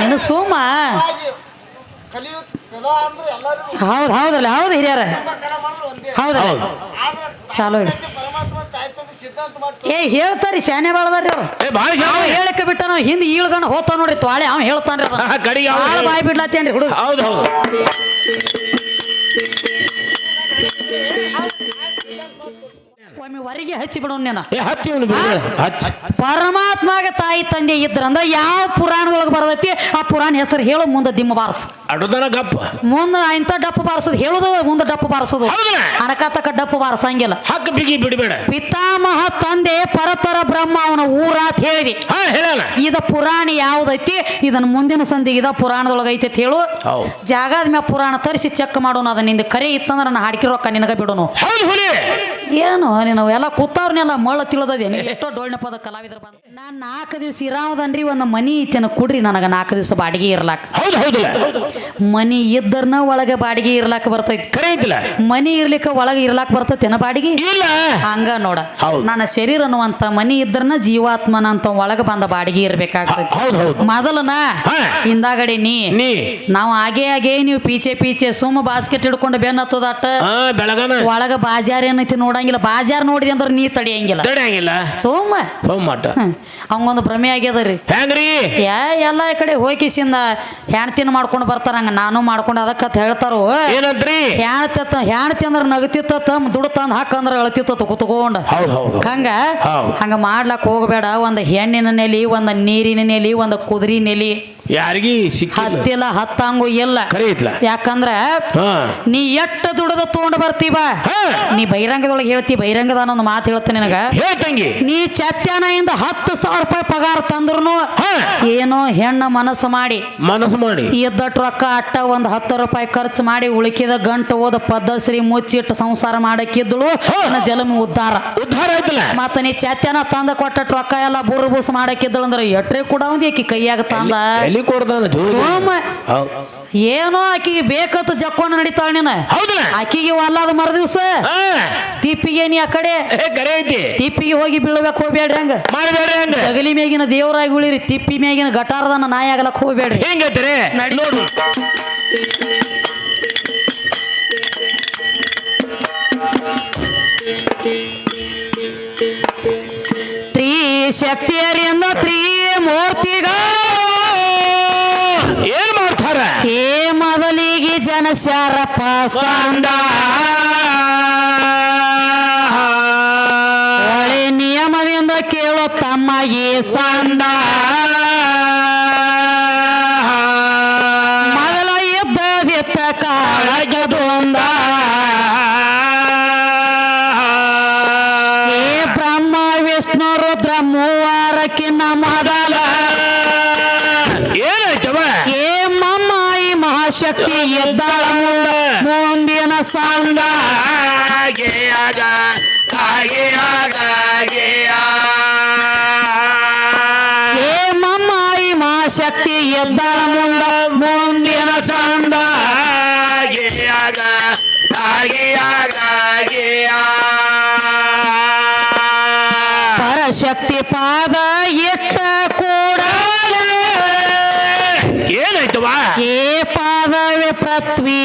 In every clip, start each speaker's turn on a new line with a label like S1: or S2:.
S1: ನೀನು ಸುಮ್ಮ
S2: ಕಲಿಯು ಕಲಾ ಅಂದ್ರೆ ಎಲ್ಲರೂ
S1: ಹೌದು ಹೌದಲ್ಲ ಹೌದು ಹಿರಿಯರ. ಹೌದಲ್ಲ? ಚಾಲೋ
S2: ಮಾಡ್ತಾರೆ
S1: ಏ ಹೇಳ್ತಾರಿ ಶಾನೆ ಬಾಳದಾರಿ ಅವ್ರು.
S3: ಏ ಭಾಳ
S1: ಅವ ಹೇಳಕ್ಕೆ ಬಿಟ್ಟ ನಾವು ಹಿಂದೆ ಈಳ್ಕೊಂಡು ಹೋತಾವ ನೋಡ್ರಿ ತ್ವಾಳೆ ಅವ ಹೇಳ್ತಾನ್ರಿ ಅದನ್ನ.
S3: ಬಾಯಿ ಅವ್ನು
S1: ಬಾಯ್ ಬಿಡ್ಲತ್ತೇನ್ರಿ ಹುಡುಗ.
S3: ಹೌದು. ಹೌದು.
S1: ಒಮ್ಮೆ ಹೊರಗೆ ಹಚ್ಚಿ ಬಿಡೋನ್ ನೀನ.
S3: ಏ ಹಚ್ಚಿ ಇವನು ಬಿಡು. ಹಚ್ಚಿ.
S1: ಪರಮಾತ್ಮಾಗ ತಾಯಿ ತಂದೆ ಇದ್ರಂದ್ರ ಯಾವ ಪುರಾಣದೊಳಗೆ ಬರದೈತಿ ಆ ಪುರಾಣ ಹೆಸರು ಹೇಳು ಮುಂದೆ ದಿಮ್ಮ ಬಾರಸ್.
S3: ಮುಂದ ಗಪ್ಪ.
S1: ಮುಂದೆ ಇಂಥ ಡಪ್ಪು ಬಾರಿಸೋದು ಹೇಳುದು ಮುಂದೆ ಡಪ್ಪ ಬಾರಿಸೋದು.
S3: ಹೌದಾ?
S1: ಅನಕತಕ ಡಪ್ಪು ಬಾರಿಸಂಗಿಲ್ಲ.
S3: ಹಕ್ಕ ಬಿಗಿ ಬಿಡಬೇಡ.
S1: ಪಿತಾಮಹ ತಂದೆ ಪರತರ ಬ್ರಹ್ಮ ಅವನ ಊರಾತ್ ಹೇಳಿದಿ.
S3: ಹಾ ಹೇಳೋಣ
S1: ಇದ ಪುರಾಣ ಯಾವ್ದೈತಿ ಇದನ್ನ ಮುಂದಿನ ಸಂದಿಗೆ ಇದ ಪುರಾಣದೊಳಗೆ ಐತಿ ಅಂತ ಹೇಳು. ಜಾಗದ ಮ್ಯಾಗ ಪುರಾಣ ತರಿಸಿ ಚೆಕ್ ಮಾಡೋಣ ಅದನ್ನ ನಿಂದ ಕರೆ ಇತ್ತಂದ್ರ ನಾನು ಹಾಡ್ಕಿ ರೊಕ್ಕ ನಿನಗ ಬಿಡೋನು.
S3: ಹೌದು ಹುಲಿ.
S1: ಏನು ನೀನು ಎಲ್ಲ ಕೂತವ್ರನ್ನೆಲ್ಲ ಮಳ್ಳ ತಿಳಿದದೆ ಎಷ್ಟೋ ಡೋಳ್ನಪ್ಪದ ಪದ ಕಲಾವಿದರು ಬಂದು ನಾನು ನಾಲ್ಕು ದಿವಸ ಇರಾವದನ್ರಿ ಒಂದು ಮನಿ ಐತೆನ ಕೊಡ್ರಿ ನನಗೆ ನಾಲ್ಕು ದಿವಸ ಬಾಡಿಗೆ ಇರ್ಲಾಕ.
S3: ಹೌದು
S1: ಮನಿ ಇದ್ದರ್ನ ಒಳಗೆ ಬಾಡಿಗೆ ಇರ್ಲಾಕ ಬರ್ತೈತಿ.
S3: ಕರೆ ಐತಿಲ್ಲ
S1: ಮನಿ ಇರ್ಲಿಕ್ಕ ಒಳಗೆ ಇರ್ಲಾಕ ಬರ್ತೈತೇನ ಬಾಡಿಗೆ?
S3: ಇಲ್ಲ.
S1: ಹಂಗ ನೋಡ.
S3: ಹೌದು.
S1: ನನ್ನ ಶರೀರ ಅನ್ನುವಂತ ಮನಿ ಇದ್ರನ ಜೀವಾತ್ಮನ ಅಂತ ಒಳಗೆ ಬಂದ ಬಾಡಿಗೆ ಇರ್ಬೇಕಾಗ್ತೈತಿ.
S3: ಹೌದು ಹೌದು.
S1: ಮೊದಲನ
S3: ಹಾ.
S1: ಹಿಂದಾಗಡಿ ನೀ.
S3: ನೀ.
S1: ನಾವು ಹಾಗೆ ಹಾಗೆ ನೀವು ಪೀಚೆ ಪೀಚೆ ಸುಮ್ಮ ಬಾಸ್ಕೆಟ್ ಹಿಡ್ಕೊಂಡು ಬೆನ್ನ ಹತ್ತದಟ್ಟ
S3: ಹಾ ಬೆಳಗನ.
S1: ಒಳಗ ಬಾಜಾರ್ ಏನೈತಿ ನೋಡಂಗಿಲ್ಲ. ಬಾಜಾರ್ ನೋಡಿದೆ ಅಂದ್ರೆ ನೀ ತಡಿಯಂಗಿಲ್ಲ.
S3: ತಡೆಯಂಗಿಲ್ಲ.
S1: ಸೋಮ.
S3: ಫೋನ್
S1: ಅವಂಗೊಂದು ಭ್ರಮೆ ಆಗ್ಯದ ರೀ
S3: ಹೆಂಗ್ರಿ
S1: ಯಾ ಎಲ್ಲ ಕಡೆ ಹೋಗಿಸಿಂದ ಹೆಣ್ತಿನ ಮಾಡ್ಕೊಂಡು ಬರ್ತಾರ ಹಂಗ. ನಾನು ಮಾಡ್ಕೊಂಡು ಅದಕ್ಕೆ ಹೇಳ್ತಾರೋ.
S3: ಏನಂತ್ರಿ?
S1: ಹೆಣ್ತಿತ್ತ ಹೆಣ್ತಿ ಅಂದ್ರೆ ನಗತಿತ್ತ ತಮ್ಮ ದುಡ್ಡು ತಂದು ಹಾಕಂದ್ರ ಅಳತಿತ್ತ ಕುತ್ಕೊಂಡ.
S3: ಹೌದು ಹೌದು.
S1: ಹಂಗ?
S3: ಹೌದು.
S1: ಹಂಗ ಮಾಡ್ಲಕ್ ಹೋಗಬೇಡ. ಒಂದ್ ಹೆಣ್ಣಿನ ನೆಲಿ ಒಂದ್ ನೀರಿನ ನೆಲಿ ಒಂದ್ ಕುದುರಿ ನೆಲಿ.
S3: ಯಾರಿಗಿ
S1: ಹತ್ತಿಲ್ಲ ಹತ್ತಂಗು ಇಲ್ಲ. ಯಾಕಂದ್ರ ನೀ ಎಟ್ಟ ದುಡದ ತಗೊಂಡ್ ಬರ್ತೀವ. ನೀ ಬಹಿರಂಗದೊಳಗೆ ಹೇಳ್ತಿ ಬಹಿರಂಗದ ಒಂದು ಮಾತು ಹೇಳ್ತೀನಿ ನಿನಗ.
S3: ಹೇಳ್ತಂಗಿ
S1: ನೀ ಚತ್ಯಾನದಿಂದ ಹತ್ತು ಸಾವಿರ ರೂಪಾಯಿ ಪಗಾರ ತಂದ್ರು ಏನು ಹೆಣ್ಣ ಮನಸ್ಸು ಮಾಡಿ.
S3: ಮನಸ್ಸು ಮಾಡಿ.
S1: ಇದ್ದಟ್ಟು ರೊಕ್ಕ ಅಟ್ಟ ಒಂದು ಹತ್ತು ರೂಪಾಯಿ ಖರ್ಚು ಮಾಡಿ ಉಳಿಕಿದ ಗಂಟು ಓದ ಪದ್ಧಶ್ರೀ ಮುಚ್ಚಿಟ್ಟು ಸಂಸಾರ ಮಾಡಕ್ಕಿದ್ದಳು ಜಲಮ ಉದ್ಧಾರ.
S3: ಉದ್ಧಾರ ಆಯ್ತಲ್ಲ.
S1: ಮತ್ತ ನೀ ಚತ್ಯಾನ ತಂದ ಕೊಟ್ಟ ರೊಕ್ಕ ಎಲ್ಲ ಬುರ್ ಬುಸ್ ಮಾಡಕ್ಕಿದ್ದಳು ಅಂದ್ರೆ ಎಟ್ರೆ ಕೂಡ ಒಂದು ಕೈಯಾಗ ತಂದ.
S3: ಕೊಡ್ದಾನ ಜೋಡಿ
S1: ಸೋಮ.
S3: ಹೌದು.
S1: ಏನೋ ಆಕಿಗೆ ಬೇಕತ್ತು ಜಕ್ಕೋನ ನಡೀತಾಳ ನೀನ.
S3: ಹೌದಲ್ಲ
S1: ಆಕಿಗೆ ಒಲ್ಲಾದ ಮರ ದಿವ್ಸ.
S3: ಹಾ.
S1: ತಿಪ್ಪಿಗೆ ನೀ ಆ ಕಡೆ.
S3: ಏ ಕರೆ ಐತಿ.
S1: ತಿಪ್ಪಿಗೆ ಹೋಗಿ ಬೀಳ್ಬೇಕು ಹೋಗ್ಬೇಡ್ರಿ ಹಂಗ.
S3: ಮಾಡಬೇಡ್ರಿ ಹಂಗ.
S1: ಜಗಲಿ ಮೇಗಿನ ದೇವರಾಗಿ ಉಳಿರಿ ತಿಪ್ಪಿ ಮೇಗಿನ ಗಟಾರದನ್ನ ನಾಯಿ ಆಗಲಕ್ ಹೋಗ್ಬೇಡ್ರಿ.
S3: ಹೆಂಗೈತ್ರಿ
S1: ನಡಿ.
S3: ನೋಡು.
S1: ತ್ರಿಶಕ್ತಿಯರಿಂದ ತ್ರಿಮೂರ್ತಿಗಳು
S3: ಏನ್ ಮಾಡ್ತಾರ
S1: ಏ ಜನಸ್ಯಾರಪ್ಪ ಸಂದ. ಒಳ್ಳೆ ನಿಯಮದಿಂದ ಕೇಳೋ ತಮ್ಮ ಈ ಸಂದ. ಮಹಾಶಕ್ತಿ ಎದ್ದಾಳ ಮುಂದ ಮುಂದಿನ ಸಂದ
S3: ಹಾಗೆ ಆಗ ಹಾಗೆ ಆಗ ಹಾಗೆ
S1: ಪರಶಕ್ತಿ ಪಾದ ಇಟ್ಟ ಕೂಡ
S3: ಏನಾಯ್ತವ
S1: ಏ ಪಾದವೇ ಪೃಥ್ವಿ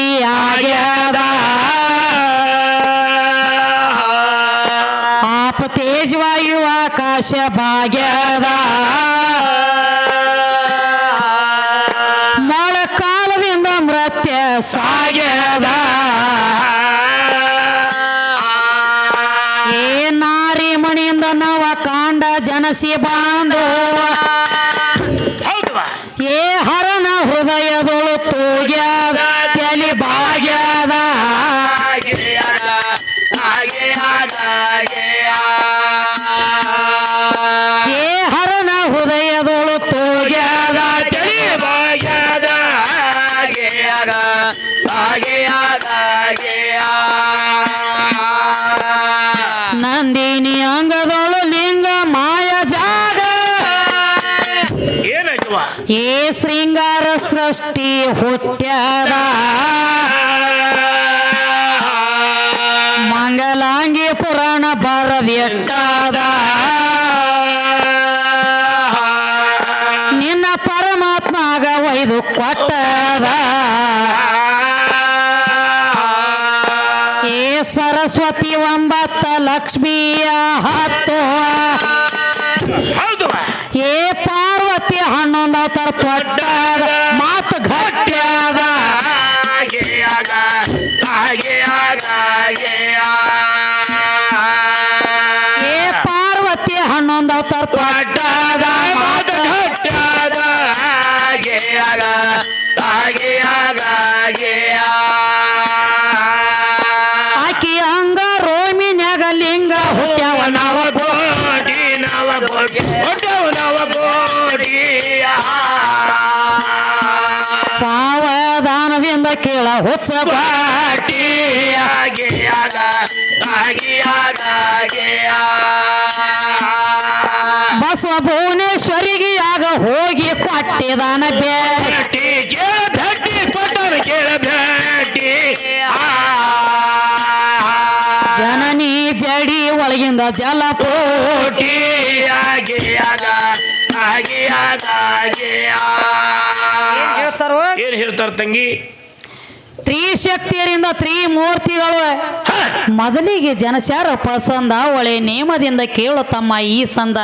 S1: ಜನಸಿ ಬಾಂಧು ಏ ಶೃಂಗಾರ ಸೃಷ್ಟಿ ಹುಟ್ಟ್ಯದ আড্ডা ಹುಚ್ಚ
S3: ಹಾಗೆ
S1: ಬಸವ ಭುವನೇಶ್ವರಿಗೆ ಆಗ ಹೋಗಿ ಕೊಟ್ಟಿದಾನ ಬೇಟಿಗೆ
S3: ಭೇಟಿ. ಕೊಟ್ಟರು ಕೇಳಬೇಟಿ ಕೊಟ್ಟರ ಕೇಳ ಭೇಟಿ.
S1: ಜನನಿ ಜಡಿ ಒಳಗಿಂದ
S3: ಜಲ
S1: ಹೇಳ್ತಾರೋ?
S3: ಏನ್ ಹೇಳ್ತಾರ ತಂಗಿ?
S1: ತ್ರಿಶಕ್ತಿಯರಿಂದ ತ್ರಿಮೂರ್ತಿಗಳು.
S3: ಮೂರ್ತಿಗಳು
S1: ಮೊದಲಿಗೆ ಜನಸಾರ ಪಸಂದ ಒಳೆ ನೇಮದಿಂದ ಕೇಳು ತಮ್ಮ ಈ ಸಂದ.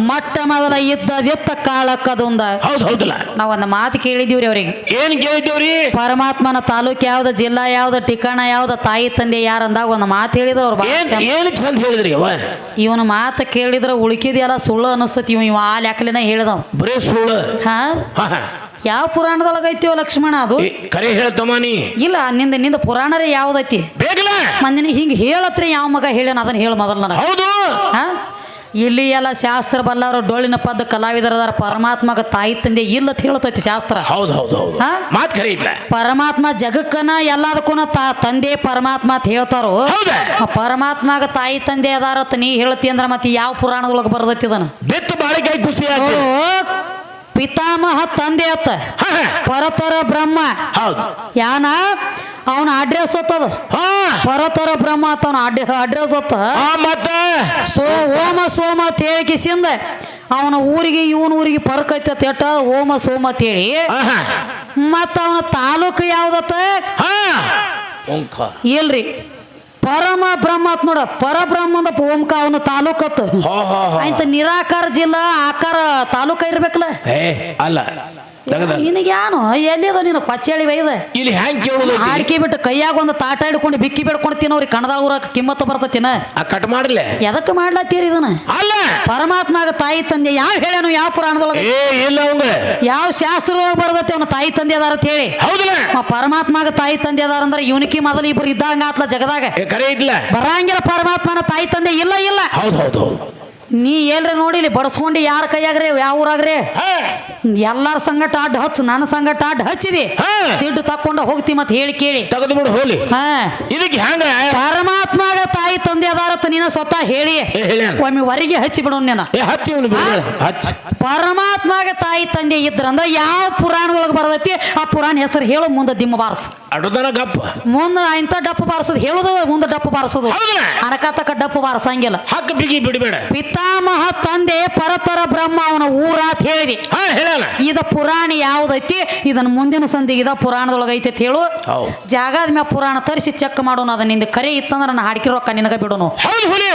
S1: ಮೊಟ್ಟ ಮೊದಲ ಇದ್ದದೆತ್ತ ಕಾಲಕ್ಕದೊಂದ.
S3: ಹೌದು ಹೌದಲ್ಲ.
S1: ನಾವ್ ಒಂದು ಮಾತು ಕೇಳಿದೀವ್ರಿ ಅವ್ರಿಗೆ.
S3: ಏನ್ ಕೇಳಿದೀವ್ರಿ
S1: ಪರಮಾತ್ಮನ ತಾಲೂಕ್ ಯಾವ್ದ ಜಿಲ್ಲಾ ಯಾವ್ದ ಠಿಕಾಣ ಯಾವ್ದ ತಾಯಿ ತಂದೆ ಯಾರಂದಾಗ ಒಂದು ಮಾತು ಹೇಳಿದ್ರು ಅವ್ರು
S3: ಹೇಳಿದ್ರಿ
S1: ಇವನ ಮಾತು ಕೇಳಿದ್ರೆ ಉಳುಕಿದೆಲ್ಲ ಸುಳ್ಳು ಅನಿಸ್ತತಿ ಇವ ಇವ ಆ ಲೆಕ್ಕಲಿನ ಹೇಳಿದವ್.
S3: ಬರೀ ಸುಳ್ಳು?
S1: ಹ. ಯಾವ ಪುರಾಣದೊಳಗ ಐತಿವ ಲಕ್ಷ್ಮಣ ಅದು?
S3: ಕರೆ ಹೇಳ್ತಮ್ಮ ನೀ.
S1: ಇಲ್ಲ ನಿಂದ ನಿಂದ ಪುರಾಣರೇ ಯಾವ್ದೈತಿ? ಮಂದಿನ ಹಿಂಗ ಹೇಳತ್ರಿ ಯಾವ ಮಗ ಹೇಳ್ಯಾನ ಅದನ್ನ ಹೇಳ ಮೊದಲು ನನಗೆ.
S3: ಹೌದು.
S1: ಹಾ? ಇಲ್ಲಿ ಎಲ್ಲ ಶಾಸ್ತ್ರ ಬಲ್ಲವರು ಡೊಳ್ಳಿನ ಪದ್ದ ಕಲಾವಿದರದಾರ ಪರಮಾತ್ಮಗ ತಾಯಿ ತಂದೆ ಇಲ್ಲತ್ ಹೇಳತೈತಿ ಶಾಸ್ತ್ರ.
S3: ಹೌದು ಹೌದು ಹೌದು.
S1: ಹಾ?
S3: ಮಾತ್ ಕರೆ ಐತ್ಲ
S1: ಪರಮಾತ್ಮ ಜಗಕ್ಕನ ಎಲ್ಲದಕ್ಕೂ ತಾ ತಂದೆ ಪರಮಾತ್ಮ ಅಂತ ಹೇಳ್ತಾರೋ?
S3: ಹೌದಾ.
S1: ಆ ಪರಮಾತ್ಮಗ ತಾಯಿ ತಂದೆ ಅದಾರತ್ ನೀ ಹೇಳ್ತಿ ಅಂದ್ರ ಮತ್ತೆ ಯಾವ ಪುರಾಣದೊಳಗೆ ಬರ್ತೈತಿ ಇದನ್ನ
S3: ಬೆತ್ತ ಬಾಳಿಕಾಯಿ ಖುಷಿ
S1: ನೋಡು ಪಿತಾಮಹ ತಂದೆ ಅತ್ತ. ಪರತರ ಬ್ರಹ್ಮ.
S3: ಹೌದು.
S1: ಯಾನ? ಅವನ ಅಡ್ರೆಸ್ ಅತ್ತದ.
S3: ಹಾ.
S1: ಪರತರ ಬ್ರಹ್ಮ ಅತ್ತ ಅವನ ಅಡ್ಡ ಅಡ್ರೆಸ್ ಅತ್ತ.
S3: ಮತ್ತ.
S1: ಸೋ ಓಮ ಸೋಮ ಅಂತ ಹೇಳಿಕಿಸಿಂದ ಅವನ ಊರಿಗೆ ಇವನ ಊರಿಗೆ ಪರ್ಕ್ ಐತೆ ಎಟ್ಟ ಓಮ ಸೋಮ ಅಂತ ಹೇಳಿ
S3: ಆಹಾ.
S1: ಮತ್ತ ಅವನ ತಾಲೂಕು ಯಾವ್ದತ್ತ?
S3: ಹಾ.
S1: ಇಲ್ರಿ. ಪರಮ ಬ್ರಹ್ಮ ಅತ್ ನೋಡ. ಪರಬ್ರಹ್ಮಂದ ಓಂಕ ಅವನ ತಾಲೂಕತ್ ಆಯ್ತು ನಿರಾಕಾರ ಜಿಲ್ಲಾ ಆಕಾರ ತಾಲೂಕ ಇರ್ಬೇಕಲ್ಲ?
S3: ಏ ಅಲ್ಲ.
S1: ನಿನಗ್ಯಾನು? ಎಲ್ಲಿದ ನೀನು? ಕೊಚ್ಚೇಳಿ ಬೈದ.
S3: ಇಲ್ಲಿ ಹ್ಯಾಂಗ್ ಕೇಳುದು
S1: ಹಾಡ್ಕಿ ಬಿಟ್ಟು ಕೈಯಾಗ ಒಂದು ತಾಟ ಹಿಡ್ಕೊಂಡು ಬಿಕ್ಕಿ ಬಿಡ್ಕೊಂಡು ತಿನ್ನೋರಿ. ಕಣದಾಗ ಊರಕ್ಕೆ ಕಿಮ್ಮತ್ತು ಬರ್ತತಿನ
S3: ಕಟ್ ಮಾಡ್ಲೆ.
S1: ಎದಕ್ಕೆ ಮಾಡ್ಲತ್ತೀರಿ ಇದನ್ನ?
S3: ಅಲ್ಲ.
S1: ಪರಮಾತ್ಮಗ ತಾಯಿ ತಂದೆ ಯಾವ ಹೇಳ್ಯಾನು ಯಾವ ಪುರಾಣದೊಳಗೆ?
S3: ಏ ಇಲ್ಲ ಅವಂಗ.
S1: ಯಾವ ಶಾಸ್ತ್ರದೊಳಗೆ ಬರ್ತೈತಿ ಅವನ ತಾಯಿ ತಂದೆ ಅದಾರ ಅಂತ ಹೇಳಿ.
S3: ಹೌದಲ್ಲ.
S1: ಪರಮಾತ್ಮಗ ತಾಯಿ ತಂದೆ ಅದಾರ ಅಂದ್ರೆ ಇವನಿಕಿ ಮೊದಲು ಇಬ್ರು ಇದ್ದಂಗ ಆತ್ಲ ಜಗದಾಗ.
S3: ಕರೆ
S1: ಬರಂಗಿಲ್ಲ ಪರಮಾತ್ಮನ ತಾಯಿ ತಂದೆ ಇಲ್ಲ ಇಲ್ಲ.
S3: ಹೌದು ಹೌದು ಹೌದು.
S1: ನೀ ಏನ್ರ ನೋಡಿಲಿ ಬಡಸ್ಕೊಂಡು ಯಾರ ಕೈಯಾಗ್ರಿ ಯಾವ ಊರಾಗ್ರಿ? ಎಲ್ಲಾರ ಸಂಗಟ ಅಡ್ಡ ಹಚ್ಚ ನನ್ನ ಸಂಗಟ ಅಡ್ಡ ಹಚ್ಚಿದಿ. ದುಡ್ಡು ತಕ್ಕೊಂಡ ಹೋಗ್ತಿ ಮತ್ತೆ ಹೇಳಿ ಕೇಳಿ.
S3: ತೆಗೆದು ಬಿಡು ಹೋಲಿ
S1: ಹಾ.
S3: ಇದಕ್ಕೆ
S1: ಪರಮಾತ್ಮಗ ತಾಯಿ ತಂದೆ ಅದಾರತ್ತ ನೀನ ಸ್ವತಃ ಹೇಳಿ. ಒಮ್ಮೆ ಹೊರಗೆ ಹಚ್ಚಿ ಬಿಡು ನೀನ.
S3: ಹಚ್ಚ
S1: ಪರಮಾತ್ಮಗ ತಾಯಿ ತಂದೆ ಇದ್ರಂದ ಯಾವ ಪುರಾಣದೊಳಗೆ ಬರದೈತಿ ಆ ಪುರಾಣ ಹೆಸರು ಹೇಳು ಮುಂದೆ ದಿಮ್ಮ ಬಾರಸ್
S3: ಅಡುದನ ಗಪ್ಪ.
S1: ಮುಂದ ಇಂಥ ಡಪ್ಪು ಬಾರಿಸೋದು ಹೇಳುದ ಮುಂದೆ ಡಪ್ಪು ಬಾರಿಸೋದು.
S3: ಹೌದಾ?
S1: ಅನಕತಕ ಡಪ್ಪು ಬಾರಿಸಂಗಿಲ್ಲ.
S3: ಹಕ್ಕ ಬಿಗಿ ಬಿಡಬೇಡ.
S1: ಪಿತಾಮಹ ತಂದೆ ಪರತರ ಬ್ರಹ್ಮ ಅವನ ಊರಾತ್ ಹೇಳಿದಿ.
S3: ಹಾ ಹೇಳಣ
S1: ಇದ ಪುರಾಣ ಯಾವ್ದೈತಿ? ಇದನ್ನ ಮುಂದಿನ ಸಂದಿಗೆ ಇದ ಪುರಾಣದೊಳಗ ಐತಿ ಅಂತ ಹೇಳು.
S3: ಹೌದು
S1: ಜಾಗದ ಮ್ಯಾಗ ಪುರಾಣ ತರಿಸಿ ಚೆಕ್ ಮಾಡೋಣ ಅದನ್ನ ನಿಂದ ಕರೆ ಇತ್ತಂದ್ರೆ ನಾ ಹಾಡ್ಕಿ ರೊಕ್ಕ ನಿನಗ ಬಿಡೋನು.
S3: ಹೌದು ಹುಲಿ.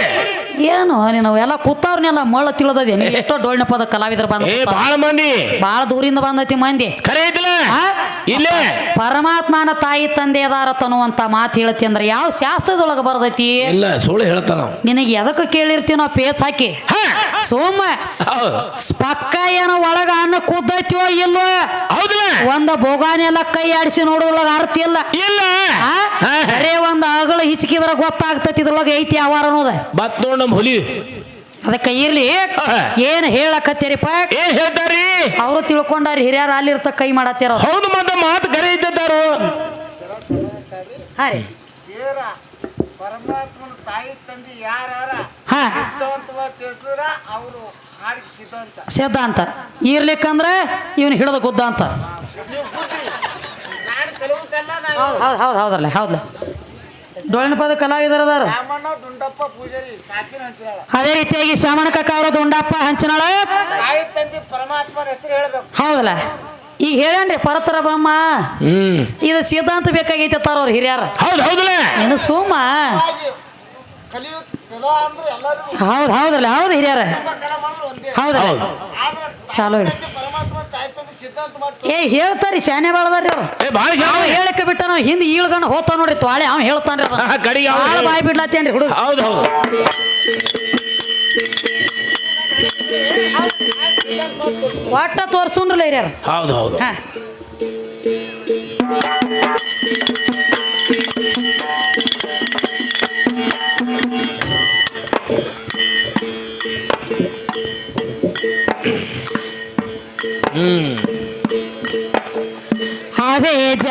S1: ಏನು? ನೀನು ಎಲ್ಲ ಕೂತಾವ್ರನ್ನೆಲ್ಲ ಮಳ್ಳ ತಿಳಿದದೆ ನೀ ಎಷ್ಟೋ ಡೊಳ್ಳಿನ ಪದ ಕಲಾವಿದ್ರ ಬಂದ
S3: ಏ ಬಾಳ ಮಂದಿ.
S1: ಬಾಳ ದೂರಿಂದ ಬಂದೈತಿ ಮಂದಿ.
S3: ಕರೆ ಐತಲ್ಲ?
S1: ಆ?
S3: ಇಲ್ಲೇ.
S1: ಪರಮಾತ್ಮನ ತಾಯಿ ತಂದೆ ಅದಾರ ತನ್ನುವಂತ ಮಾತು ಹೇಳ್ತಿ ಅಂದ್ರೆ ಯಾವ ಶಾಸ್ತ್ರದೊಳಗೆ ಬರ್ದೈತಿ?
S3: ಇಲ್ಲ ಸುಳ್ಳು ಹೇಳ್ತಾನ
S1: ನಿನಗೆ ಎದಕ್ಕೆ ಕೇಳಿರ್ತೀವಿ ನಾವು ಪೇಚ್ ಹಾಕಿ.
S3: ಹಾ!
S1: ಸೋಮ
S3: ಹೌದು.
S1: ಪಕ್ಕ ಏನೋ ಒಳಗ ಅನ್ನ ಕುದ್ದೈತಿಯೋ ಇಲ್ಲೋ?
S3: ಹೌದಲ್ಲ.
S1: ಒಂದ ಬೋಗಾನಿ ಎಲ್ಲ ಕೈ ಆಡಿಸಿ ನೋಡೋದ್ರೊಳಗ ಅರ್ಥ ಇಲ್ಲ.
S3: ಇಲ್ಲ.
S1: ಆ?
S3: ಹಾ.
S1: ಒಂದ್ ಗೊತ್ತಾಗ್ತೈತಿ ಇದ್ರೊಳಗೆ ಐತಿ ಯಾವಾರ ಅನ್ನೋದ.
S3: ಮತ್ ನೋಡ್ ನಮ್ ಹುಲಿ.
S1: ಅದಕ್ಕೆ ಇರ್ಲಿ. ಏನ್ ಹೇಳಕತ್ತೀರಿಪ್ಪ
S3: ಏನ್ ಹೇಳ್ತಾರಿ?
S1: ಅವರು ತಿಳ್ಕೊಂಡಾರ ಹಿರಿಯರು ಅಲ್ಲಿರ್ತ ಕೈ ಮಾಡತ್ತಾರ
S3: ಹೌದು ಮತ್ತೆ ಮಾತು ಕರೆ ಇದ್ದಾರು
S1: ಹಾ ರೀ.
S2: ದೇವರ ಪರಮಾತ್ಮನ ತಾಯಿ ತಂದೆ ಯಾರ
S1: ಹಾ.
S2: ಸಿದ್ಧಾಂತವಾಗಿ ತಿಳಿಸಿದ್ರ ಅವರು ಹಾಡಿಗೆ ಸಿದ್ಧಾಂತ
S1: ಸಿದ್ಧಾಂತ ಇರ್ಲಿಕ್ಕಂದ್ರ ಇವನ್ ಹಿಡಿದ ಗುದ್ದ ಅಂತ.
S2: ನೀವು ಬುದ್ಧಿ ನಾನು
S1: ಹೌದ್ ಹೌದ್ ಹೌದಲ್ಲ ಹೌದಲ್ಲ ಡೊಳ್ಳಿನ ಕಲಾವಿದರ ಅದಾರ.
S2: ರಾಮಣ್ಣ ದುಂಡಪ್ಪ ಪೂಜಾರಿ ಸಾಕಿನ ಹಂಚಿನಾಳ.
S1: ಅದೇ ರೀತಿಯಾಗಿ ಶ್ಯಾಮಣ ಕಕ್ಕ ಅವರು ದುಂಡಪ್ಪ ಹಂಚನಾಳ.
S2: ತಾಯಿ ತಂದೆ ಪರಮಾತ್ಮನ ಹೆಸರು ಹೇಳಬೇಕು.
S1: ಹೌದಲ್ಲ? ಈಗ ಹೇಳನ್ರಿ ಪರತರ ಬಮ್ಮ. ಇದು ಸಿದ್ಧಾಂತ ಬೇಕಾಗೈತೆ ತಾರ ಅವ್ರ ಹಿರಿಯರ.
S3: ಹೌದು ಹೌದಲ್ಲ
S1: ನೀನು ಸುಮ್ಮ. ಹೌದು ಹೌದಲ್ಲ ಹೌದು ಹಿರಿಯರ.
S2: ಹೌದಲ್ಲ
S1: ಚಾಲು ಇಡು
S2: ತಂದೆ ಪರಮಾತ್ಮ ತಾಯಿ ತಂದೆ ಸಿದ್ಧಾಂತ ಮಾಡ್ತಾರೆ
S1: ಏ ಹೇಳ್ತಾರಿ ಶಾನೆ ಬಾಳದಾರಿ ಅವ್ರು. ಹೇಳಕ್ಕೆ ಬಿಟ್ಟ ನಾವು ಹಿಂದೆ ಈಳ್ಗಣ ಹೋತಾವ ನೋಡ್ರಿ ತ್ವಾಳೆ ಅವ ಹೇಳ್ತಾನ್ರಿ
S3: ಅವ್ನು
S1: ಭಾಳ ಬಾಯಿ ಬಿಡ್ಲತ್ತೇನ್ರಿ ಹುಡುಗ.
S3: ಹೌದು ಹೌದು.
S1: ಒಟ್ಟ ತೋರ್ಸುನ್ರಲ್ಲ ಹಿರಿಯರು.
S3: ಹೌದು ಹೌದು.
S1: ಹಾ.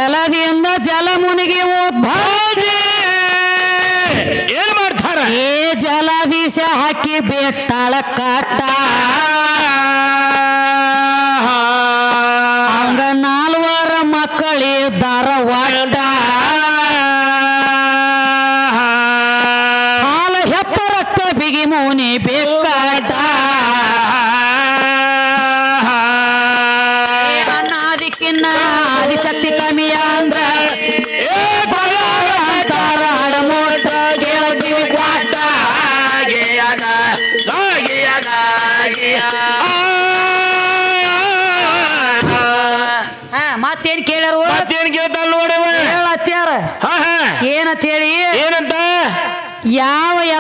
S1: ಜಲದಿಂದ ಜಲ ಮುನಿಗೆ
S3: ಏನ್ ಮಾಡ್ತಾರ?
S1: ಏ ಜಲ ವಿಷ ಹಾಕಿ ಬೆಟ್ಟಾಳ ಕಟ್ಟ. ಹಂಗ ನಾಲ್ವರ ಮಕ್ಕಳಿದ್ದಾರ ಒಡ್ಡ ಹಾಲ ಹೆಪ್ಪ ರಕ್ತ ಬಿಗಿ ಮುನಿ ಬೆಕ್ಕಡ್ಡ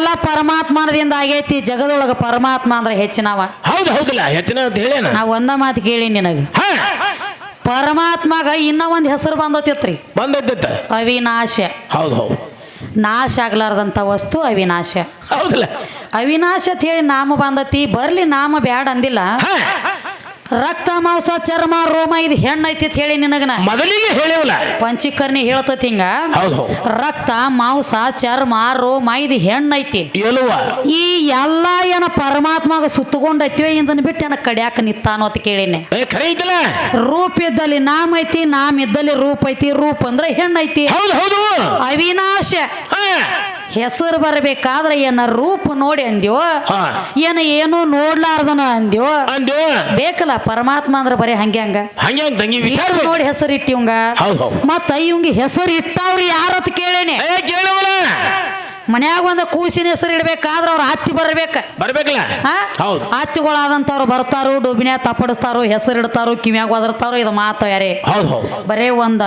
S1: ಎಲ್ಲ ಪರಮಾತ್ಮನದಿಂದ ಆಗೈತಿ ಜಗದೊಳಗ ಪರಮಾತ್ಮ ಅಂದ್ರೆ ಹೆಚ್ಚಿನವ.
S3: ಹೌದು ಹೌದಿಲ್ಲ ಹೆಚ್ಚಿನ ಅಂತ ಹೇಳೇನ?
S1: ನಾ ಒಂದ ಮಾತು ಕೇಳಿ ನಿನಗ.
S3: ಹಾ.
S1: ಪರಮಾತ್ಮಗ ಇನ್ನ ಒಂದ್ ಹೆಸರು ಬಂದತಿತ್ರಿ.
S3: ಬಂದೈತ
S1: ಅವಿನಾಶ.
S3: ಹೌದು ಹೌದು.
S1: ನಾಶ ಆಗ್ಲಾರ್ದಂಥ ವಸ್ತು ಅವಿನಾಶ.
S3: ಹೌದಲ್ಲ.
S1: ಅವಿನಾಶ ಅಂತ ಹೇಳಿ ನಾಮ ಬಂದತಿ ಬರ್ಲಿ ನಾಮ ಬ್ಯಾಡ ಅಂದಿಲ್ಲ. ರಕ್ತ ಮಾಂಸ ಚರ್ಮ ರೋಮ ಇದು ಹೆಣ್ಣೈತಿ ಅಂತ ಹೇಳಿ ನಿನಗನ.
S3: ಮೊದಲಿಗೆ ಹೇಳಿವಲ್ಲ.
S1: ಪಂಚೀಕರ್ಣಿ ಹೇಳ್ತತಿ ಹಿಂಗ.
S3: ಹೌದು.
S1: ರಕ್ತ ಮಾಂಸ ಚರ್ಮ ರೋಮ ಇದು ಹೆಣ್ಣೈತಿ
S3: ಎಲುವ.
S1: ಈ ಎಲ್ಲ ಏನ ಪರಮಾತ್ಮಗ ಸುತ್ತಕೊಂಡೈತಿ ಇಂದನ್ ಬಿಟ್ಟು ಏನ ಕಡ್ಯಾಕ ನಿತ್ತಾನೋ ಅಂತ ಕೇಳಿನಿ.
S3: ಏ ಖರೆ ಐತಲ್ಲ?
S1: ರೂಪ ಇದ್ದಲ್ಲಿ ನಾಮ ಐತಿ ನಾಮ ಇದ್ದಲ್ಲಿ ರೂಪ ಐತಿ ರೂಪ ಅಂದ್ರೆ ಹೆಣ್ಣೈತಿ
S3: ಹೌದು ಹೌದು.
S1: ಅವಿನಾಶ. ಹೆಸರು ಬರಬೇಕಾದ್ರೆ ಏನ ರೂಪ ನೋಡಿ ಅಂದ್ಯೋ. ಏನ ಏನು ನೋಡ್ಲಾರ್ದನ ಅಂದ್ಯೋ?
S3: ಅಂದ್ಯೋ?
S1: ಬೇಕಲ್ಲ ಪರಮಾತ್ಮ ಅಂದ್ರೆ ಬರೀ ಹಂಗೆ ಹಂಗ.
S3: ಹಂಗೆ ತಂಗಿ ವಿಚಾರ
S1: ನೋಡಿ ಹೆಸರು ಇಟ್ಟಿವಂಗ. ಮತ್ತ ಇವಂಗ ಹೆಸರು ಇಟ್ಟವ್ರು ಯಾರತ್ ಕೇಳೇನೆ. ಮನ್ಯಾಗ ಒಂದು ಕೂಸಿನ ಹೆಸರು ಇಡ್ಬೇಕಾದ್ರೆ ಅವ್ರ ಹತ್ತಿ ಬರ್ಬೇಕ.
S3: ಬರ್ಬೇಕಲ್ಲ?
S1: ಹಾ?
S3: ಹೌದು.
S1: ಹತ್ತಿಗಳಾದಂಥವ್ರು ಬರ್ತಾರೋ ಡೊಬಿನ್ಯಾಗ ತಪ್ಪಡಿಸ್ತಾರೋ ಹೆಸರು ಇಡ್ತಾರೋ ಕಿವ್ಯಾಗ ಒದರ್ತಾರೋ ಇದು ಮಾತು ಯಾರೇ.
S3: ಹೌದು ಹೌದು.
S1: ಬರೇ ಒಂದ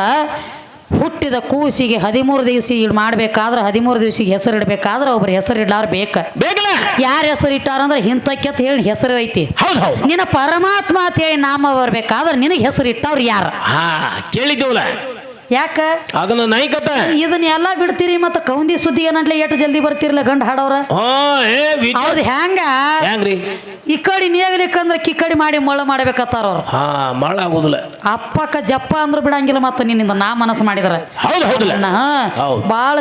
S1: ಹುಟ್ಟಿದ ಕೂಸಿಗೆ ಹದಿಮೂರು ದಿವಸ ಮಾಡ್ಬೇಕಾದ್ರೆ ಹದಿಮೂರು ದಿವಸಿಗೆ ಹೆಸರು ಇಡಬೇಕಾದ್ರೆ ಒಬ್ರು ಹೆಸರು ಇಡ್ಲಾರ ಬೇಕ. ಯಾರ ಹೆಸರು ಇಟ್ಟಾರಂದ್ರೆ ಹಿಂತಕ್ಕೆ ಅಂತ ಹೇಳಿ ಹೆಸರು ಐತಿ.
S3: ಹೌದು ಹೌದು.
S1: ನಿನ್ನ ಪರಮಾತ್ಮ ಅಂತ ಹೇಳಿ ನಾಮ ಬರ್ಬೇಕಾದ್ರೆ ನಿನಗೆ ಹೆಸರು ಇಟ್ಟವ್ರು ಯಾರ?
S3: ಕೇಳಿದ್ದೇವಲ್ಲ?
S1: ಯಾಕ?
S3: ಅದನ್ನ ನಾಯಿಕತ್ತ.
S1: ಇದನ್ನ ಎಲ್ಲ ಬಿಡ್ತೀರಿ ಮತ್ತೆ ಕೌಂದಿ ಸುದ್ದಿ ಏನಂತ ಎಷ್ಟು ಜಲ್ದಿ ಬರ್ತಿರ್ಲ ಗಂಡ ಹಾಡವ್ರ
S3: ಹಾ ಏ ವಿಚಾರ
S1: ಅವ್ರದ್ದು ಹೆಂಗ?
S3: ಹೆಂಗ್ರಿ?
S1: ಈ ಕಡೆ ಕಿ ಕಿಕ್ಕಡಿ ಮಾಡಿ ಮೊಳ ಮಾಡ್ಬೇಕತ್ತಾರ ಅವ್ರು.
S3: ಹಾ ಮಳ ಆಗುದಿಲ್ಲ.
S1: ಅಪ್ಪಕ್ಕ ಜಪ್ಪ ಅಂದ್ರೆ ಬಿಡಂಗಿಲ್ಲ ಮತ್ತೆ ನಿನ್ನಿಂದ ನಾ ಮನಸ್ಸು ಮಾಡಿದ್ರೆ.
S3: ಹೌದು ಹೌದಲ್ಲ. ಹೌದು.
S1: ಭಾಳ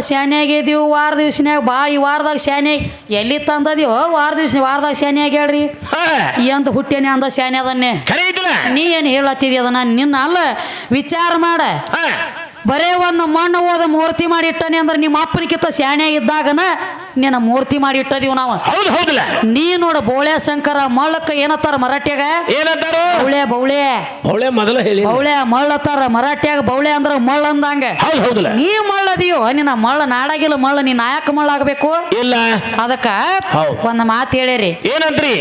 S1: ವಾರ ದಿವ್ಸನ್ಯಾಗ ಬಾ ಈ ವಾರದಾಗ ಶಾನೆ ಎಲ್ಲಿ ತಂದದಿವೋ ವಾರ ದಿವ್ಸ ವಾರದಾಗ ಶಾನೆ
S3: ಹೇಳ್ರಿ.
S1: ಎಂತ ಹುಟ್ಟೇನೆ ಅಂದ ಶಾನೆ ಅದನ್ನೇ ನೀ ಏನು ಹೇಳತ್ತಿದಿ ಅದನ್ನ? ನಿನ್ನ ಅಲ್ಲ ವಿಚಾರ ಮಾಡ. ಬರೇ ಒಂದು ಮಣ್ಣು ಹೋದ ಮೂರ್ತಿ ಮಾಡಿ ಇಟ್ಟನೆ ಅಂದ್ರೆ ನಿಮ್ಮ ಅಪ್ಪನಿಕಿಂತ ಶಾನೆ ಇದ್ದಾಗನ ನಿನ್ನ ಮೂರ್ತಿ ಮಾಡಿ ಇಟ್ಟದೀವಿ ನಾವು.
S3: ಹೌದು ಹೌದಲ್ಲ.
S1: ನೀ ನೋಡ ಬೋಳೆ ಶಂಕರ ಮಳ್ಳಕ್ಕ ಏನತ್ತಾರ ಮರಾಠ್ಯಾಗ?
S3: ಏನತ್ತಾರ?
S1: ಬೌಳೆ ಬೌಳೆ.
S3: ಬೌಳೆ ಮೊದಲ ಹೇಳಿ
S1: ಬೌಳೆ ಮಳ್ಳತ್ತಾರ ಮರಾಠ್ಯಾಗ ಬೌಳೆ ಅಂದ್ರ ಮಳ್ಳ ಅಂದಂಗ.
S3: ಹೌದು ಹೌದಲ್ಲ.
S1: ನೀ ಮಳ್ಳದಿಯೋ? ನಿನ್ನ ಮಳ್ಳ ನಾಡಾಗಿಲ್ಲ ಮಳ್ಳ ನೀ ನಾಯಕ ಮಳ್ಳ ಆಗಬೇಕು?
S3: ಇಲ್ಲ.
S1: ಅದಕ್ಕ. ಒಂದ್ ಮಾತು ಹೇಳಿರಿ
S3: ಏನಂತ್ರಿ?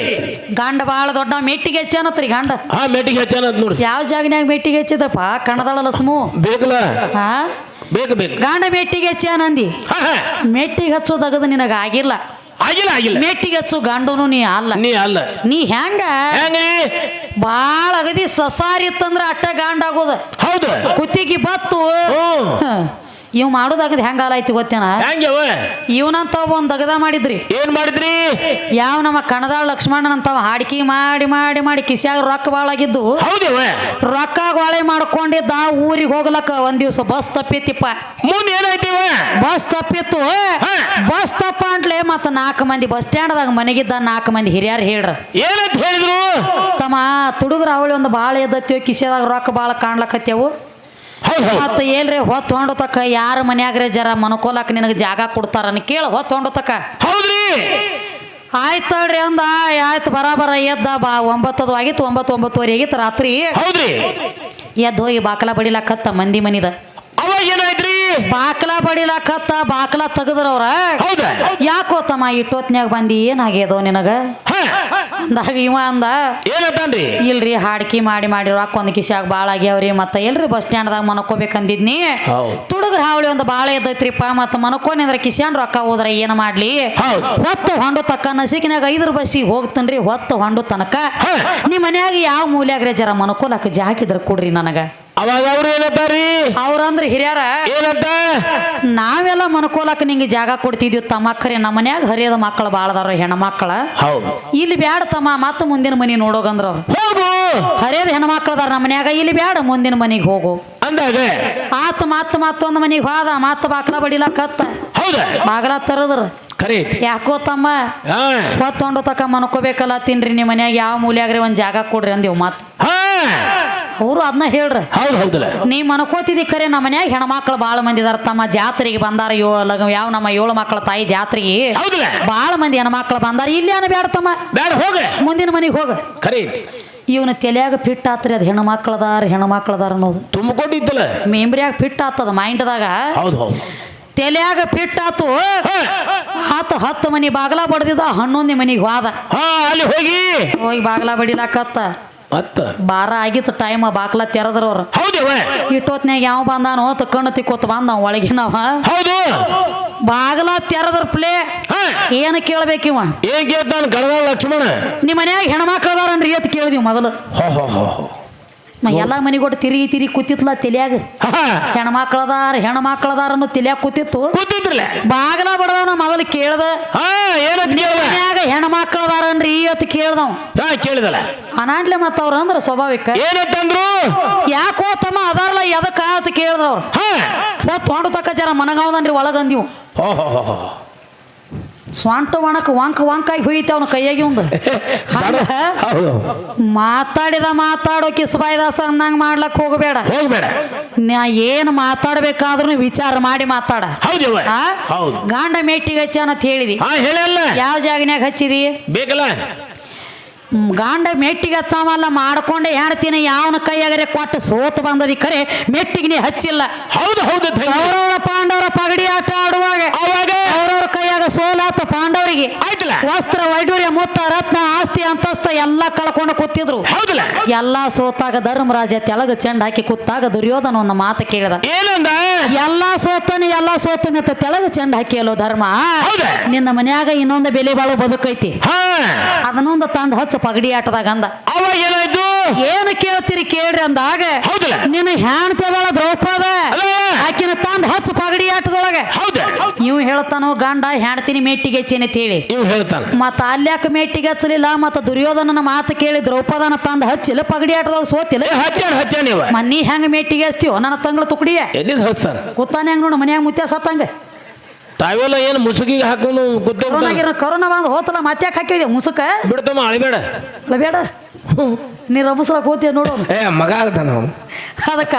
S1: ಗಂಡ ಬಾಳ ದೊಡ್ಡ ಮೆಟ್ಟಿಗೆ ಹೆಚ್ಚನತ್ರಿ ಗಂಡ.
S3: ಹಾ ಮೆಟ್ಟಿಗೆ ಹೆಚ್ಚಾನತ್
S1: ಯಾವ ಜಾಗನ್ಯಾಗ ಮೆಟ್ಟಿಗೆ ಹೆಚ್ಚಿದಪ್ಪ? ಕಣದಳ ಲಸ್ಮು.
S3: ಬೇಕಲ್ಲ?
S1: ಹಾ?
S3: ಬೇಕು ಬೇಕು
S1: ಗಾಂಡ ಮೆಟ್ಟಿಗೆ ಹೆಚ್ಚನಂದಿ
S3: ಹಾ ಮೆಟ್ಟಿಗೆ
S1: ಮೆಟ್ಟಿಗೆ ಹಚ್ಚೋದಗದು ನಿನಗ ಆಗಿಲ್ಲ.
S3: ಆಗಿಲ್ಲ ಆಗಿಲ್ಲ.
S1: ಮೆಟ್ಟಿಗೆ ಹಚ್ಚು ಗಂಡನು ನೀ ಅಲ್ಲ.
S3: ನೀ ಅಲ್ಲ.
S1: ನೀ ಹೆಂಗ?
S3: ಹೆಂಗ್ರಿ
S1: ಬಾಳ ಅಗದಿ ಸಸಾರಿ ಇತ್ತಂದ್ರ ಅಟ್ಟ ಗಾಂಡ ಆಗೋದ.
S3: ಹೌದು.
S1: ಕುತ್ತಿಗೆ ಬತ್ತು.
S3: ಹ್ಮ್.
S1: ಹ. ಇವ್ ಮಾಡೋದಾಗದ ಹೆಂಗ ಹಾಲಾಯ್ತು ಗೊತ್ತೇನ?
S3: ಹೆಂಗ್ಯವ?
S1: ಇವನಂತ ಒಂದ್ ದಗದ ಮಾಡಿದ್ರಿ.
S3: ಏನ್ ಮಾಡಿದ್ರಿ?
S1: ಯಾವ ನಮ್ಮ ಕಣದಾಳ ಲಕ್ಷ್ಮಣನಂತವ ಹಾಡಿಕೆ ಮಾಡಿ ಮಾಡಿ ಮಾಡಿ ಕಿಸ್ಯಾಗ ರೊಕ್ಕ ಭಾಳ ಆಗಿದ್ದು.
S3: ಹೌದವ
S1: ರೊಕ್ಕ ಗೋಳೆ ಮಾಡ್ಕೊಂಡಿದ್ದ ಊರಿಗೆ ಹೋಗ್ಲಕ್ಕ ಒಂದ್ ದಿವ್ಸ ಬಸ್ ತಪ್ಪಿತ್ತಿಪ್ಪ.
S3: ಮುಂದೆ ಏನಾಯ್ತಿವ?
S1: ಬಸ್ ತಪ್ಪಿತ್ತು. ಬಸ್ ತಪ್ಪ ಅಂಟ್ಲೆ ಮತ್ತ ನಾಲ್ಕು ಮಂದಿ ಬಸ್ ಸ್ಟ್ಯಾಂಡ್ ದಾಗ ಮನೆಗಿದ್ದ ನಾಲ್ಕು ಮಂದಿ ಹಿರಿಯರು ಹೇಳ್ರ.
S3: ಏನಂತ ಹೇಳಿದ್ರು?
S1: ತಮ್ಮ ತುಡುಗ್ರ ಅವಳಿ ಒಂದು ಬಾಳ ಎದ್ದತ್ತೇವ ಕಿಸೆದಾಗ ರೊಕ್ಕ ಬಾಳ ಕಾಣ್ಲಕತ್ತೇವು. ಮತ್ತ ಏನ್ರಿ ಹೊತ್ತು ಹೊಂಡತಕ್ಕ? ಯಾರ ಮನ್ಯಾಗ್ರೆ ಜರ ಮನ್ಕೋಲಕ್ ನಿನಗೆ ಜಾಗ ಕೊಡ್ತಾರ ಕೇಳ ಹೊತ್ತು ಹೊಂಡತಕ್ಕ.
S3: ಹೌದ್ರಿ.
S1: ಆಯ್ತು ತಡ್ರಿ ಅಂದ ಆಯ್ತು ಬರಾಬರ ಎದ್ದ ಬಾ ಒಂಬತ್ತದು ಆಗಿತ್ತು ಒಂಬತ್ತು ಒಂಬತ್ತುವರೆ ಆಗಿತ್ತು ರಾತ್ರಿ.
S3: ಹೌದ್ರಿ.
S1: ಎದ್ದು ಹೋಗಿ ಬಾಕಲ ಬಡಿಲಾಕತ್ತ ಮಂದಿ ಮನಿದ.
S3: ಏನಾಯ್ತ್ರಿ?
S1: ಬಾಕಲ ಬಡಿಲಾಕತ್ತ ಬಾಕಲ ತೆಗದ್ರ ಅವ್ರ
S3: ಹೌದ
S1: ಯಾಕೋ ತಮ್ಮ ಇಟ್ಟೊತ್ನ್ಯಾಗ ಬಂದಿ ಏನಾಗ್ಯದೋ ನಿನಗ? ಅಂದಾಗ ಇವ ಅಂದ
S3: ಏನಂತಾನ್ರಿ
S1: ಇಲ್ರಿ ಹಾಡ್ಕಿ ಮಾಡಿ ಮಾಡಿ ರೊಕ್ಕ ಒಂದು ಕಿಶ್ಯಾಗ ಭಾಳ ಆಗ್ಯಾವ್ರಿ ಮತ್ತೆ ಎಲ್ರಿ ಬಸ್ ಸ್ಟ್ಯಾಂಡ್ದಾಗ ಮನ್ಕೋಬೇಕಂದಿದ್ನಿ. ತುಡುಗ್ರ ಹಾವಳಿ ಒಂದು ಬಾಳ ಎದ್ದೈತ್ರಿಪ್ಪ ಮತ್ತೆ ಮನ್ಕೋನಿಂದ್ರ ಕಿಶ್ಯಾನ್ ರೊಕ್ಕ ಹೋದ್ರ ಏನ್ ಮಾಡ್ಲಿ. ಹೊತ್ತು ಹೊಂಡು ತಕ್ಕ ನಸಿಕಿನಾಗ ಐದ್ರ ಬಸ್ಸಿಗೆ ಹೋಗ್ತನ್ರಿ ಹೊತ್ತು ಹೊಂಡು ತನಕ. ನಿಮ್ಮ ಮನ್ಯಾಗ ಯಾವ ಮೂಲ್ಯಾಗ್ರೆ ಜರ ಮನಕೋಲಕ್ಕ ಜಾಕಿದ್ರ ಕೊಡ್ರಿ ನನಗ
S3: ಅವಾಗ ಅವ್ರು ಏನಂತಾರ್ರಿ
S1: ಅವ್ರಂದ್ರ ಹಿರಿಯರ
S3: ಏನಂತ
S1: ನಾವೆಲ್ಲ ಮನ್ಕೋಲಕ್ ನಿಂಗೆ ಜಾಗ ಕೊಡ್ತಿದ್ವಿ ತಮ್ಮ ಖರೆ ನಮ್ಮ ಮನ್ಯಾಗ ಹರಿಯದ ಮಕ್ಕಳು ಬಾಳದಾರ ಹೆಣ್ಮಕ್ಳ
S3: ಹೌದು.
S1: ಇಲ್ಲಿ ಬ್ಯಾಡ ತಮ್ಮ ಮತ್ತೆ ಮುಂದಿನ ಮನಿ ನೋಡೋಗಂದ್ರ.
S3: ಹೋಗು!
S1: ಹರಿಯದ ಹೆಣ್ಮಕ್ಳದಾರ ನಮ್ಮ ಮನ್ಯಾಗ ಇಲ್ಲಿ ಬ್ಯಾಡ ಮುಂದಿನ ಮನಿಗೆ ಹೋಗು.
S3: ಅಂದಾಗ?
S1: ಆತ ಮತ್ತ ಮತ್ತೊಂದು ಮನಿಗೆ ಹೋದ ಮತ್ತ ಬಾಕ್ಲ ಬಡಿಲಕತ್ತ
S3: ಹೌದ?
S1: ಬಾಗಲ ತರದ್ರ.
S3: ಖರೆ ಐತಿ.
S1: ಯಾಕೋ ತಮ್ಮ ಹೊತ್ತೊಂಡು ತಕ ಮನ್ಕೋಬೇಕಲ್ಲ ತಿನ್ರಿ ನಿಮ್ಮ ಮನ್ಯಾಗ ಯಾವ ಮೂಲ್ಯಾಗ್ರಿ ಒಂದ್ ಜಾಗ ಕೊಡ್ರಿ ಅಂದೇವ್ ಮತ್
S3: ಹಾ.
S1: ಅವರು ಅದನ್ನ ಹೇಳ್ರಿ.
S3: ಹೌದು ಹೌದಲ್ಲ.
S1: ನೀವು ಮನ್ಕೋತಿದ್ದಿ ಖರೆ ನಮ್ಮ ಮನ್ಯಾಗ ಹೆಣ್ಮಕ್ಳು ಭಾಳ ಮಂದಿ ಇದಾರ. ತಮ್ಮ ಜಾತ್ರೆಗೆ ಬಂದಾರ ಯೋ ಲಗ ಯಾವ ನಮ್ಮ ಏಳು ಮಕ್ಕಳ ತಾಯಿ ಜಾತ್ರೆಗೆ.
S3: ಹೌದಲ್ಲ.
S1: ಭಾಳ ಮಂದಿ ಹೆಣ್ಮಕ್ಳು ಬಂದಾರ. ಇಲ್ಲಿ ಅನ್ನ ಬ್ಯಾಡ ತಮ್ಮ.
S3: ಬೇಡ ಹೋಗ.
S1: ಮುಂದಿನ ಮನೆಗೆ ಹೋಗ.
S3: ಖರೀ
S1: ಇವನ ತಲೆಯಾಗ ಫಿಟ್ ಆತ್ರಿ ಅದು ಹೆಣ್ಮಕ್ಳದಾರ ಹೆಣ್ಮಕ್ಳದಾರ ಅನ್ನೋದು.
S3: ತುಂಬಿಕೊಂಡಿದ್ದಲ್ಲ.
S1: ಮೆಮ್ರಿಯಾಗ ಫಿಟ್ ಆತದ ಮೈಂಡ್ದಾಗ.
S3: ಹೌದು ಹೌದು.
S1: ತಲೆಯಾಗ ಫಿಟ್ ಆತು.
S3: ಹತ್ತು
S1: ಆತ ಹತ್ತು ಮನಿ ಬಾಗಲ ಬಡ್ದಿದ ಹನ್ನೊಂದನೇ ಮನಿಗೆ ಹೋದ.
S3: ಅಲ್ಲಿ ಹೋಗಿ.
S1: ಹೋಗಿ ಬಾಗಲ ಬಡಿಲಾಕತ್ತ.
S3: ಮತ್ತ
S1: ಬಾರ ಆಗಿತ್ತು ಟೈಮ್ ಬಾಕ್ಲ ತೆರದ್ರ ಅವ್ರು.
S3: ಹೌದವ
S1: ಇಟ್ಟೊತ್ನ್ಯಾಗ ಯಾವ ಬಂದಾನೋ ಅಂತ ಕಣ್ಣು ತಿಕ್ಕೋತ್ ಬಂದ ಒಳಗಿನವ
S3: ಹೌದು.
S1: ಬಾಗಲ ತೆರದ್ರ ಪ್ಲೇ.
S3: ಏನ
S1: ಏನು ಕೇಳ್ಬೇಕಿವ
S3: ಏನ್ ಕೇಳ್ತಾನ ಗಡವಾಳ ಲಕ್ಷ್ಮಣ?
S1: ನಿಮ್ಮ ಮನ್ಯಾಗ ಹೆಣ್ಮಕ್ಳು ಅದಾರನ್ರಿ ಅಂತ ಕೇಳಿದಿವಿ ಮೊದಲು.
S3: ಹೋ ಹೋ ಹೋ.
S1: ಎಲ್ಲ ಮನೆಗೊಟ್ಟು ತಿರುಗಿ ತಿರುಗಿ ಕೂತಿತ್ಲ ತಲಿಯಾಗ. ಹೆಣ್ಮಕ್ಳದಾರ ಹೆಣ್ಮಕ್ಳದಾರ ಅನ್ನೋ ತಲಿಯಾಗ ಕೂತಿತ್ತು.
S3: ಕೂತಿದ್ರಲ್ಲ?
S1: ಬಾಗಲ ಬಡದವನ ಮೊದಲು ಕೇಳ್ದ. ಹೆಣ್ಮಕ್ಳದಾರ ಹೆಣ್ಮಕ್ಳದಾರನ್ರಿ ಅಂತ ಕೇಳ್ದವ್.
S3: ಕೇಳಿದಲ್ಲ.
S1: ಅನಾಡ್ಲೆ ಮತ್ತವ್ರ ಅಂದ್ರ ಸ್ವಾಭಾವಿಕ.
S3: ಏನಂತಂದ್ರು
S1: ಯಾಕೋ ತಮ್ಮ ಅದಾರಲ್ಲ ಎದಕ್ಕ ಅಂತ ಕೇಳಿದ್ರವ್ರು
S3: ಹಾ.
S1: ತಗೊಂಡು ಹೊಂಡು ತಕ್ಕ ಜರ ಮನಗಾವದನ್ರಿ ಒಳಗಂದಿವು
S3: ಹೋ.
S1: ಸ್ವಂಟ ಒಣಕ ವಾಂಕ ವಾಂಕಾಗಿ ಹೋಯ್ತಿ ಅವನ ಕೈಯಾಗಿ ಒಂದು ಮಾತಾಡಿದ ಮಾತಾಡೋ ಕಿಸ್ಬಾಯ್ದಾಸ ಅಂದಂಗ ಮಾಡ್ಲಕ್ ಹೋಗಬೇಡ.
S3: ಹೋಗ್ಬೇಡ.
S1: ನಾ ಏನ್ ಮಾತಾಡ್ಬೇಕಾದ್ರೂ ವಿಚಾರ ಮಾಡಿ ಮಾತಾಡ. ಗಂಡ ಮೇಟಿಗೆ ಹಚ್ಚ ಅಂತ ಹೇಳಿದಿ. ಯಾವ ಜಾಗನ್ಯಾಗ ಹಚ್ಚಿದಿ?
S3: ಬೇಕಲ್ಲ?
S1: ಗಾಂಡ ಮೆಟ್ಟಿಗೆ ಹಚ್ಚಾಮಲ್ಲ ಮಾಡ್ಕೊಂಡೆ ಹೇಳ್ತೀನಿ ಯಾವನ ಕೈಯಾಗರೆ ಕೊಟ್ಟು ಸೋತು ಬಂದದಿ ಕರೆ ಮೆಟ್ಟಿಗೆ ನೀ ಹಚ್ಚಿಲ್ಲ.
S3: ಹೌದು ಹೌದು.
S1: ಕೌರವರ ಪಾಂಡವರ ಪಗಡಿ ಆಟ ಆಡುವಾಗ
S3: ಅವಾಗ?
S1: ಕೌರವರ ಕೈಯಾಗ ಸೋಲಾತ ಪಾಂಡವರಿಗೆ.
S3: ಆಯ್ತಲ್ಲ?
S1: ವಸ್ತ್ರ ವೈಡೂರ್ಯ ಮುತ್ತ ರತ್ನ ಆಸ್ತಿ ಅಂತಸ್ತ ಎಲ್ಲ ಕಳ್ಕೊಂಡು ಕೂತಿದ್ರು.
S3: ಹೌದಲ್ಲ?
S1: ಎಲ್ಲಾ ಸೋತಾಗ ಧರ್ಮರಾಜ ತೆಳಗ ಚೆಂಡ ಹಾಕಿ ಕೂತಾಗ ದುರ್ಯೋಧನ ಒಂದು ಮಾತು ಕೇಳಿದ.
S3: ಏನಂದ?
S1: ಎಲ್ಲಾ ಸೋತನೆ ಎಲ್ಲಾ ಸೋತನೆ ಅಂತ ತೆಳಗ ಚೆಂಡ ಹಾಕಿ ಅಲ್ಲೋ ಧರ್ಮ.
S3: ಹೌದ?
S1: ನಿನ್ನ ಮನ್ಯಾಗ ಇನ್ನೊಂದು ಬೆಲೆ ಬಾಳು ಬದುಕೈತಿ ಅದನ್ನೊಂದು ತಂದು ಹಚ್ಚ ಪಗಡಿ ಆಟದಾಗ ಅಂದ.
S3: ಅವಾಗ ಏನಾಯ್ತು?
S1: ಏನು ಕೇಳ್ತೀರಿ ಕೇಳ್ರಿ ಅಂದಾಗ
S3: ಹೌದಲ್ಲ?
S1: ನಿನ್ನ ಹೆಣ್ತಿದಳ ದ್ರೌಪದ ಆಕಿನ ತಂದ ಹಚ್ಚ ಪಗಡಿ ಆಟದೊಳಗ. ಇವ್ ಹೇಳ್ತಾನೋ ಗಂಡ ಹೆಣ್ತಿನಿ ಮೆಟ್ಟಿಗೆ ಹೆಚ್ಚೇನೆ ಅಂತ ಹೇಳಿ.
S3: ಇವ್ ಹೇಳ್ತಾನ.
S1: ಮತ್ತ ಅಲ್ಯಾಕ ಮೆಟ್ಟಿಗೆ ಹಚ್ಚಲಿಲ್ಲ ಮತ್ತ ದುರ್ಯೋಧನನ ಮಾತು ಕೇಳಿ ದ್ರೌಪದನ ತಂದ ಹಚ್ಚಿಲ್ಲ ಪಗಡಿ ಆಟದೊಳಗ ಸೋತಿಲ್ಲ.
S3: ಹಚ್ಚಾನ
S1: ಮನ್ನಿ ಹೆಂಗ ಮೆಟ್ಟಿಗೆ ಹಚ್ತೀವೋ ನನ್ನ ತಂಗಳ ತುಕಡಿಯ.
S3: ಎಲ್ಲಿದ್ ಹಚ್ತಾನ?
S1: ಕೂತಾನೆ ಹೆಂಗ್ ನೋಡು ಮನ್ಯಾಗ ಮುತ್ಯ ಸತ್ತಂಗ
S3: ತಾವೆಲ್ಲ ಏನು ಮುಸುಕಿಗೆ ಹಾಕೊಂಡು ಕೂತ
S1: ಕರೋನಾಗಿರೋ ಕರೋನಾ ಬಂದು ಹೋತಲ್ಲ ಮತ್ತೆ ಯಾಕೆ ಹಾಕಿದೆ ಮುಸುಕ?
S3: ಬಿಡ್ತಮ್ಮ ಅಳಿಬೇಡ.
S1: ಇಲ್ಲ ಬೇಡ. ನೀ ರಮಸ್ಲಕ್ ಹೋತೀಯ ನೋಡು.
S3: ಏ ಮಗ ಆಗ್ತಾನ ನಾವು
S1: ಅದಕ್ಕ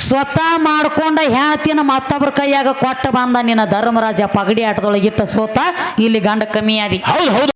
S1: ಸ್ವತಃ ಮಾಡ್ಕೊಂಡ ಹೆಣತಿನ ಮತ್ತೊಬ್ಬರ ಕೈಯಾಗ ಕೊಟ್ಟ ಬಂದ ನಿನ್ನ ಧರ್ಮರಾಜ ಪಗಡಿ ಆಟದೊಳಗಿಟ್ಟ ಸೋತ ಇಲ್ಲಿ ಗಂಡ ಕಮ್ಮಿ ಆದಿ
S3: ಹೌದು ಹೌದು.